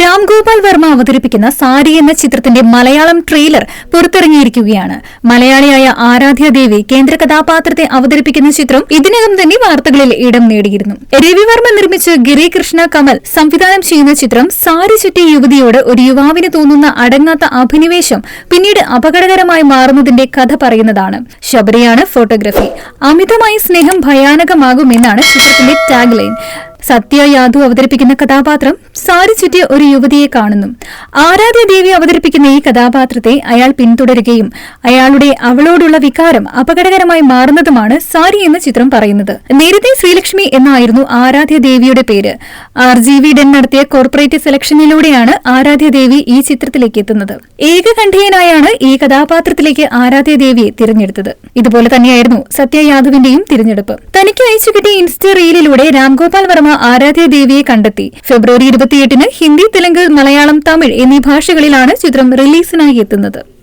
രാംഗോപാൽ വർമ്മ അവതരിപ്പിക്കുന്ന സാരി എന്ന ചിത്രത്തിന്റെ മലയാളം ട്രെയിലർ പുറത്തിറങ്ങിയിരിക്കുകയാണ്. മലയാളിയായ ആരാധ്യ ദേവി കേന്ദ്ര കഥാപാത്രത്തെ അവതരിപ്പിക്കുന്ന ചിത്രം ഇതിനകം തന്നെ വാർത്തകളിൽ ഇടം നേടിയിരുന്നു. രവിവർമ്മ നിർമ്മിച്ച് ഗിരി കൃഷ്ണ കമൽ സംവിധാനം ചെയ്യുന്ന ചിത്രം സാരി ചുറ്റിയ യുവതിയോട് ഒരു യുവാവിന് തോന്നുന്ന അടങ്ങാത്ത അഭിനിവേശം പിന്നീട് അപകടകരമായി മാറുന്നതിന്റെ കഥ പറയുന്നതാണ്. ശബരിയാണ് ഫോട്ടോഗ്രാഫി. അമിതമായ സ്നേഹം ഭയാനകമാകുമെന്നാണ് ചിത്രത്തിന്റെ ടാഗ് ലൈൻ സത്യ യാദു അവതരിപ്പിക്കുന്ന കഥാപാത്രം സാരി ചുറ്റിയ ഒരു യുവതിയെ കാണുന്നു. ആരാധ്യ ദേവി അവതരിപ്പിക്കുന്ന ഈ കഥാപാത്രത്തെ അയാൾ പിന്തുടരുകയും അയാളുടെ അവളോടുള്ള വികാരം അപകടകരമായി മാറുന്നതുമാണ് സാരി എന്ന ചിത്രം പറയുന്നത്. നേരത്തെ ശ്രീലക്ഷ്മി എന്നായിരുന്നു ആരാധ്യ ദേവിയുടെ പേര്. ആർ ജി വി ഡെൻ നടത്തിയ കോർപ്പറേറ്റ് സെലക്ഷനിലൂടെയാണ് ആരാധ്യ ദേവി ഈ ചിത്രത്തിലേക്ക് എത്തുന്നത്. ഏകകണ്ഠീയനായാണ് ഈ കഥാപാത്രത്തിലേക്ക് ആരാധ്യ ദേവിയെ തിരഞ്ഞെടുത്തത്. ഇതുപോലെ തന്നെയായിരുന്നു സത്യ യാദവിന്റെയും തിരഞ്ഞെടുപ്പ്. തനിക്ക് അയച്ചു കിട്ടിയ ഇൻസ്റ്റ റീലിലൂടെ രാംഗോപാൽ വർമ്മ ആരാധ്യ ദേവിയെ കണ്ടെത്തി. ഫെബ്രുവരി ഇരുപത്തിയെട്ടിന് ഹിന്ദി തെലുങ്ക് മലയാളം തമിഴ് എന്നീ ഭാഷകളിലാണ് ചിത്രം റിലീസിനായി എത്തുന്നത്.